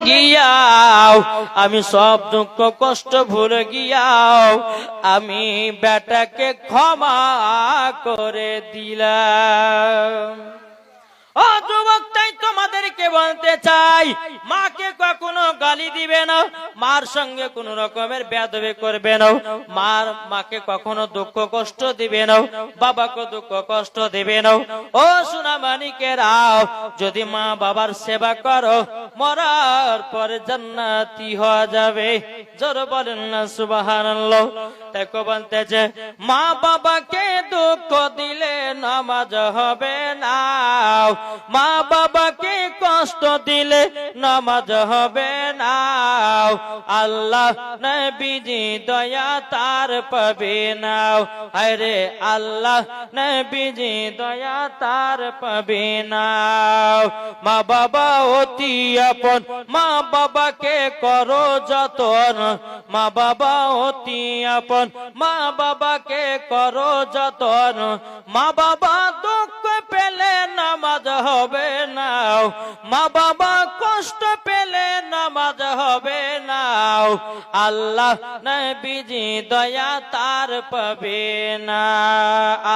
গিয়াও, আমি সব দুঃখ কষ্ট ভুলে গিয়াও, আমি বেটাকে ক্ষমা করে দিলাম। ও যুবক, তাই তোমাদেরকে বলতে চাই, মাকে কখনো গালি দিবে না, মার সঙ্গে কোন রকমের বেদবে করবে না, মার মাকে কখনো দুঃখ কষ্ট দিবে না, বাবাকে দুঃখ কষ্ট দিবে না। ও সোনা মানিকেরাও যদি মা বাবার সেবা করো, মরার পরে জান্নাতি হওয়া যাবে। জোর বলেন না, সুবহানাল্লাহ। তাই কো বলতেছে, মা বাবাকে দুঃখ দিলে নামাজ হবে না। মা বাবাকে কষ্ট দিলে নামাজ হবে না। আল্লাহ নবীজি দয়া তার পাবে না। আরে আল্লাহ নবীজি দয়া তার পাবে না। মা বাবা অতি আপন, মা বাবাকে করো যতন। মা বাবা অতি আপন, মা বাবাকে করো যতন। মা বাবা দুঃখ নামাজ হবে না মা বাবা কষ্ট পেলে নামাজ হবে না আল্লাহ নবীজি দয়া তার পাবে না।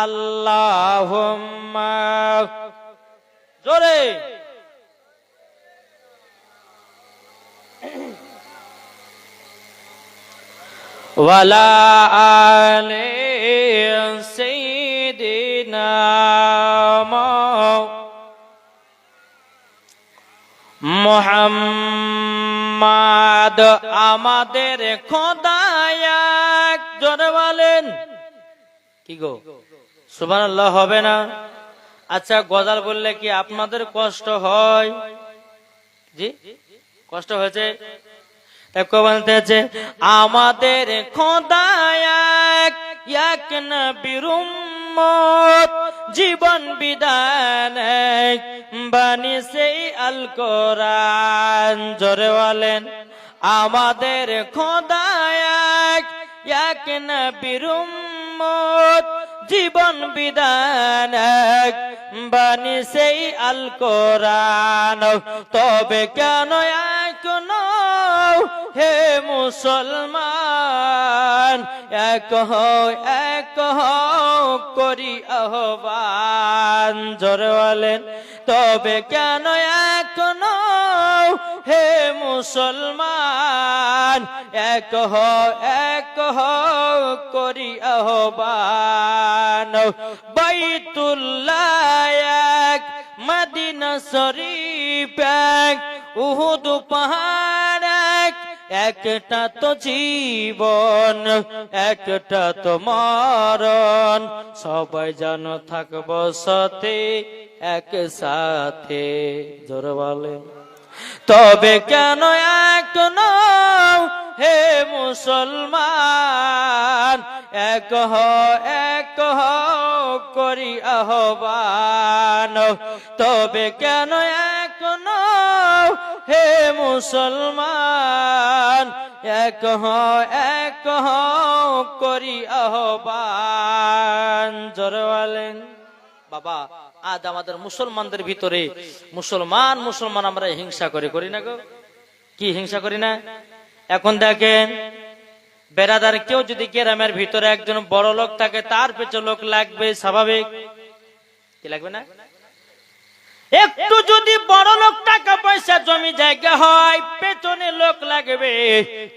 আল্লাহ জোরে। ওয়ালা আলে সাইয়্যিদিনা মোহাম্মদ আমাদের বলেন। কি গো? সুবহানাল্লাহ, হবে না? আচ্ছা গজাল বললে কি আপনাদের কষ্ট হয়? জি? কষ্ট হয়েছে? আমাদের খোদায়াক এক নবীর উম্মত জীবন বিধান বানি সেই আল কোরআন জোরে বলেন, আমাদের খোদায়াক এক। নবীর উম্মত, জীবন বিধান বানি সেই আল কোরআন তবে কেন এখন হে মুসলমান? এক হও এক হও। করি আহ্বান। জোরে বলেন, তবে কেন এখন হে মুসলমান, এক হ এক হ করি আহ্বান। বাইতুল্লাহ এক, মদিনা শরীফ উহুদ পাহাড় একটা তো জীবন, একটা তো মরণ। সবাই যেন থাকব সাথে, এক সাথে। জোর বলেন তবে কেন এক নও হে মুসলমান? এক হ এক হ করি আহ্বান। তবে কেন এক হে মুসলমান, এক হ এক হ করি আহ্বান। জোরে বলেন। বাবা, আজ আমাদের মুসলমানদের ভিতরে মুসলমান মুসলমান আমরা হিংসা করে করি না গো। কি হিংসা করি না? এখন দেখেন বেড়াদার কেউ যদি গ্রামের ভিতরে একজন বড় লোক থাকে, তার পেছনে লোক লাগবে, স্বাভাবিক। কি লাগবে না? একটু যদি বড় লোক টাকা পয়সা জমি জায়গা হয় পেছনে লোক লাগবে।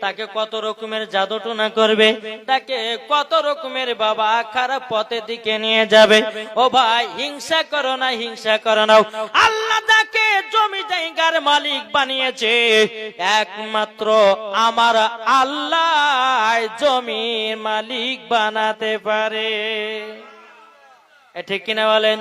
তাকে কত রকমের জাদু টোনা করবে? তাকে কত রকমের বাবা খারাপ পথে দিকে নিয়ে যাবে? ও ভাই, হিংসা করো না, হিংসা করো না। আল্লাহ তাকে জমি জায়গার মালিক বানিয়েছে, একমাত্র আমার আল্লাহ জমির মালিক বানাতে পারে। ঠিক কিনা বলেন?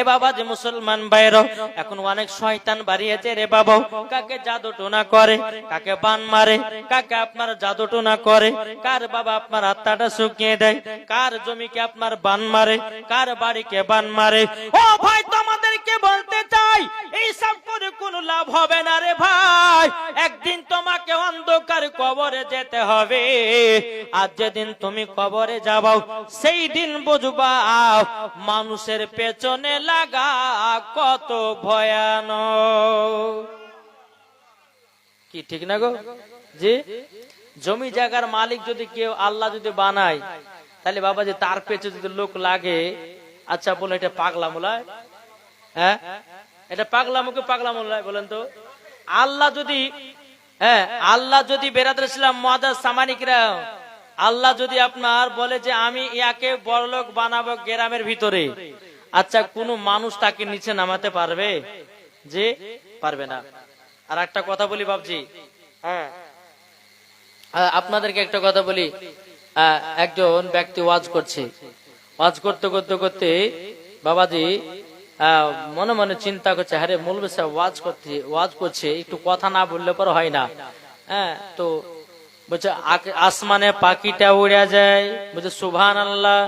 এ বাবা যে মুসলমান বাইর এখন অনেক শয়তান বাড়িয়েছে রে বাবা। কাকে জাদু টোনা করে, কাকে বান মারে, কাকে আপনার জাদু টোনা করে, কার বাবা আপনার আত্মাটা শুকিয়ে দেয়, কার জমিকে আপনার বান মারে, কার বাড়িকে বান মারে? ও ভাই, তোমাদেরকে বলতে চাই, এই সব করে কোনো লাভ হবে না রে ভাই। একদিন তোমাকে অন্ধকার কবরে যেতে হবে। আর যেদিন তুমি কবরে যাবাও, সেই দিন বুঝবা মানুষের পেছনে লাগা কত ভয়ানক। কি, ঠিক না গো? জি? জমি জায়গার মালিক যদি কেউ আল্লাহ যদি বানায়, তাহলে বাবা যে তার পেছনে যদি লোক লাগে আচ্ছা বলে, এটা পাগলা মোলায় হ্যাঁ? এটা পাগলা মুখে পাগলা মোলায় বলেন তো? আল্লাহ যদি হ্যাঁ আল্লাহ যদি বেরাদ ইসলাম মহাদাস সামানিকরা আল্লাহ যদি আপনার বলে যে আমি ইয়াকে বড়লোক বানাবো গ্রামের ভিতরে আচ্ছা কোন মানুষ তাকে নিচে নামাতে পারবে? যে পারবে না। আর একটা কথা বলি বাবজি হ্যাঁ। আপনাদেরকে একটা কথা বলি। একজন ব্যক্তি ওয়াজ করছে। ওয়াজ করতে করতে করতে বাবাজি মনে মনে চিন্তা করছে মৌলবী সাহেব, ওয়াজ করতে, ওয়াজ করছে, একটু কথা না বললে পর হয় না। হ্যাঁ তো বলছে আসমানে পাখিটা উড়ে যায়। বলছে সুভান আল্লাহ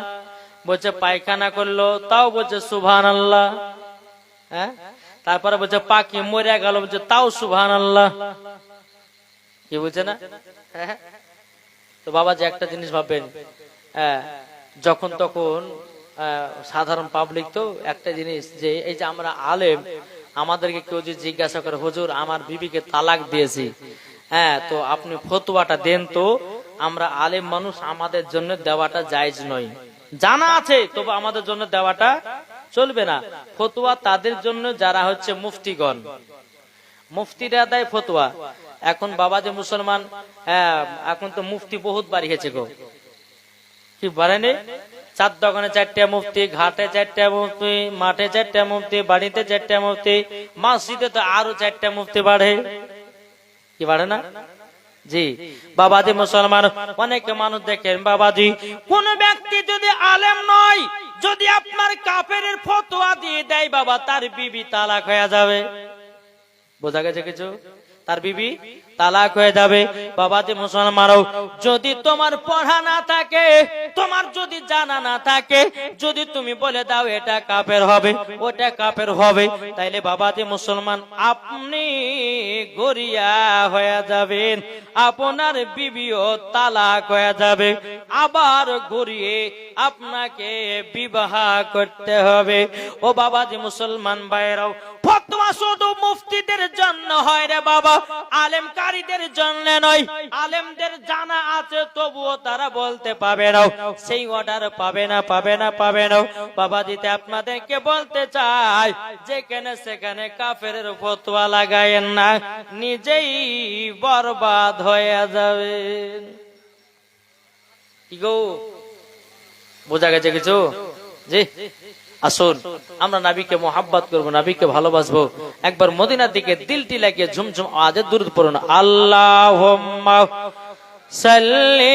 বলছে পায়খানা করল তাও বলছে সুভান আল্লাহ হ্যাঁ? তারপরে বলছে পাখি মরে গেল বলছে তাও সুভান আল্লাহ কি বলছে না? হ্যাঁ। তো বাবা যে একটা জিনিস ভাববেন। হ্যাঁ, যখন তখন সাধারণ পাবলিক তো একটা জিনিস যে এই যে আমরা আলেম আমাদেরকে কেউ যদি জিজ্ঞাসা করে হুজুর আমার বিবিকে তালাক দিয়েছি। হ্যাঁ তো আপনি ফতুয়াটা দেন তো আমরা আলেম মানুষ আমাদের জন্য দেওয়াটা জায়জ নয়। জানা আছে তবু আমাদের জন্য দেওয়াটা চলবে না। ফতুয়া তাদের জন্য যারা হচ্ছে মুফতিগণ। মুফতিরা দেয় ফতুয়া। এখন বাবা যে মুসলমান হ্যাঁ, এখন তো মুফতি বহুত বাড়িয়েছে গো। কি বাড়েনি চার দোকানে চারটা মুফতি ঘাটে চারটা মুফতি মাঠে চারটা মুফতি বাড়িতে চারটা মুফতি মসজিদে তো আরও চারটা মুফতি বাড়ে। কি পারে না? জি। বাবাজি মুসলমান, অনেক মানুষ দেখেন বাবা বাবাজি, কোন ব্যক্তি যদি আলেম নয়, যদি আপনার কাপের ফতোয়া দিয়ে দেয়, বাবা, তার বিবি তালাক হয়ে যাবে। বোঝা গেছে কিছু? তার বিবি তালাক হয়ে যাবে। বাবাজি মুসলমানও, যদি তোমার পড়া না থাকে, তোমার যদি জানা না থাকে, যদি তুমি বলে দাও এটা কাপের হবে, ওটা কাপের হবে, তাইলে বাবাজি মুসলমান আপনি গরিয়া হয়ে যাবেন, আপনার বিবিও তালাক হয়ে যাবে, আবার গড়িয়ে আপনাকে বিবাহ করতে হবে। ও বাবাজি মুসলমান ভাইরাও ফতোয়া শুধু মুফতিদের জন্য হয় রে বাবা আলেমকারীদের জন্য নয়, আলেমদের জানা আছে, তবুও তারা বলতে পাবে না। সেই অর্ডার পাবে না পাবে না পাবে না। বাবা দিতে আপনাদেরকে বলতে চাই, যেখানে সেখানে কাফের ফতোয়া লাগায়েন না, নিজেই বরবাদ হয়ে যাবে। কি গো? বোঝা গেছে কিছু? জি, আসুন, আমরা নাবিকে মোহাব্বত করব, নাবিকে ভালোবাসবো। একবার মদিনার দিকে দিলটি লাগিয়ে ঝুমঝুম আজের দূর পড়ুন আল্লাহ সাল্লি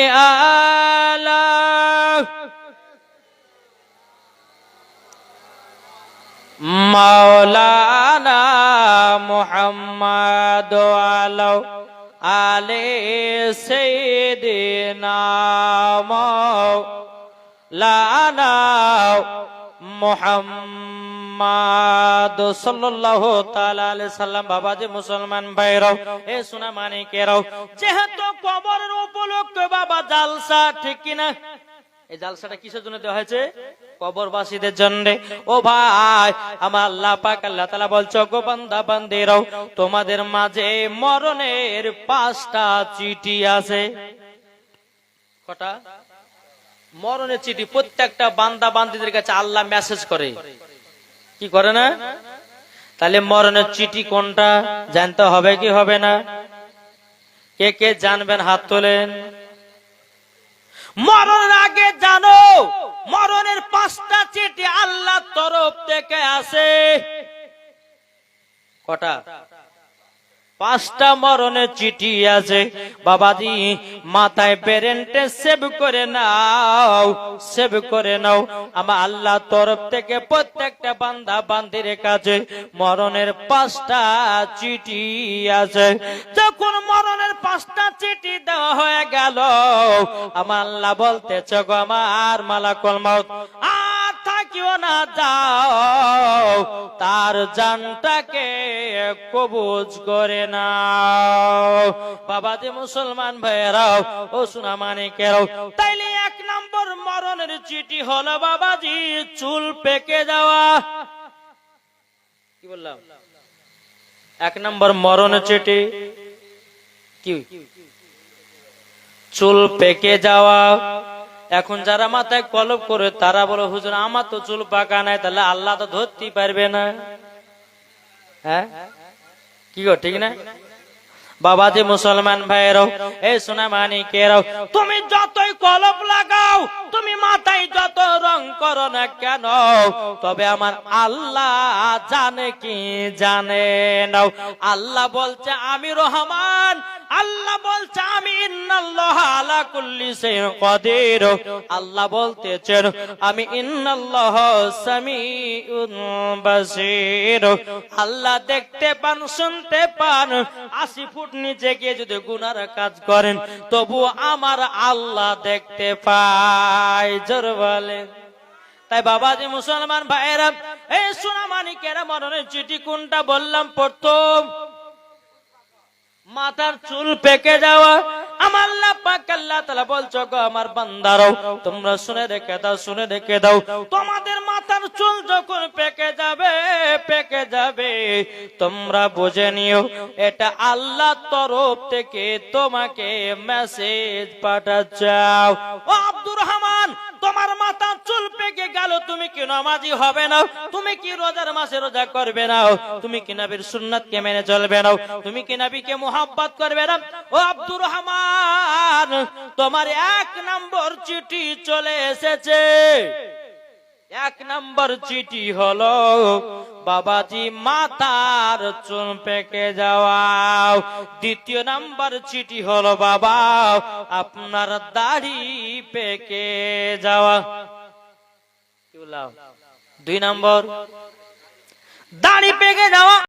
মুহাম্মদ আলো আলে সাইয়্যিদিনা মোহাম্মদ সাল্লাল্লাহু তাআলা আলাইহি সাল্লাম। মুসলমান ভাইরাও, এ সোনা মানিকেরাও, যেহেতু কবরের উপলক্ষে বাবা জালসা, ঠিক এই জালসাটা কিসের জন্য দেওয়া হয়েছে? কবরবাসীদের জন্য। ও ভাই, আমার আল্লাহ পাক, আল্লাহ তাআলা বলছো গো বান্দা, বান্দিরাও, তোমাদের মাঝে মরণের পাঁচটা চিঠি আছে। কটা? মরণের চিঠি প্রত্যেকটা বান্দা বান্দিদের কাছে আল্লাহ মেসেজ করে। কি করে না? তাহলে মরণের চিঠি কোনটা? জানতে হবে কি হবে না? কে কে জানবেন হাত তোলেন। মরণের আগে জানো, মরণের পাঁচটা চিঠি আল্লাহ তরফ থেকে আসে কটা? পাঁচটা মরণের চিঠি আছে। বাবাজি, মাথায় পেরেন্টে সেভ করে নাও সেভ করে নাও। আমার আল্লাহ তরফ থেকে প্রত্যেকটা বান্দা বান্দির কাছে মরণের পাঁচটা চিঠি আছে। যখন মরণের পাঁচটা চিঠি দেওয়া হয়ে গেল, আমার আল্লাহ বলতে চক আমার মালাকুল মাউত, আর থাকিও না, যাও। তার জানটাকে কবুজ করে নাও। বাবা যে মুসলমান ভাইয়েরাও, ও সোনা মানিকেরাও, তাইলে এক নম্বর মরণের চিঠি হলো বাবাজি, চুল পেকে যাওয়া। কি বললাম? এক নম্বর মরণের চিঠি? কি? চুল পেকে যাওয়া। এখন যারা মাথায় কলপ করে, তারা বলে, হুজুর, আমার তো চুল পাকা নাই, তাহলে আল্লাহ তো ধরতেই পারবে না। হ্যাঁ? কি গো, ঠিক না? বাবা যে মুসলমান ভাইয়েরাও এই সোনা মানিকেরাও তুমি যতই কলপ লাগাও, তুমি মাথায় যত রং করো না কেন, তবে আমার আল্লাহ জানে কি জানে নাও। আল্লাহ বলছে, আমি রহমান আল্লাহ বলছে, আমি আল্লাহ বলতেছেন, আমি আল্লাহ দেখতে পান, শুনতে পান, আশি ফুট নিচে গিয়ে যদি গুনার কাজ করেন, তবু আমার আল্লাহ দেখতে পায়, জোর বলে তাই বাবাজি মুসলমান ভাইয়েরা, এই সোনা মানিকেরা মরণের চিঠি কোনটা বললাম প্রথম? মাথার চুল পেকে যাওয়া। আমার পাক আল্লাহ তাআলা বলছো গো আমার বান্দারও, তোমরা শুনে রেখে দাও, শুনে রেখে দাও। তোমাদের মাথার চুল যখন পেকে যাবে পেকে যাবে। তোমরা বুঝে নিও, এটা আল্লাহ তরফ থেকে তোমাকে মেসেজ পাঠাচ্ছাও। আব্দুর রহমান, তোমার মাথার পেকে গেল, তুমি কি নামাজি হবে না? তুমি কি রোজার মাসে রোজা করবে না? তুমি কি নবীর সুন্নাত কে মেনে চলবে না? তুমি কি নবীকে মোহাব্বত করবে না? ও আব্দুর রহমান, তোমার এক নম্বর চিঠি চলে এসেছে। এক নম্বর চিঠি হলো, বাবাজি মাতার চুন পেকে যাওয়া দ্বিতীয় নম্বর চিঠি হলো, বাবা, আপনার দাড়ি পেকে যাওয়া? দুই নম্বর দাড়ি পেকে যাওয়া।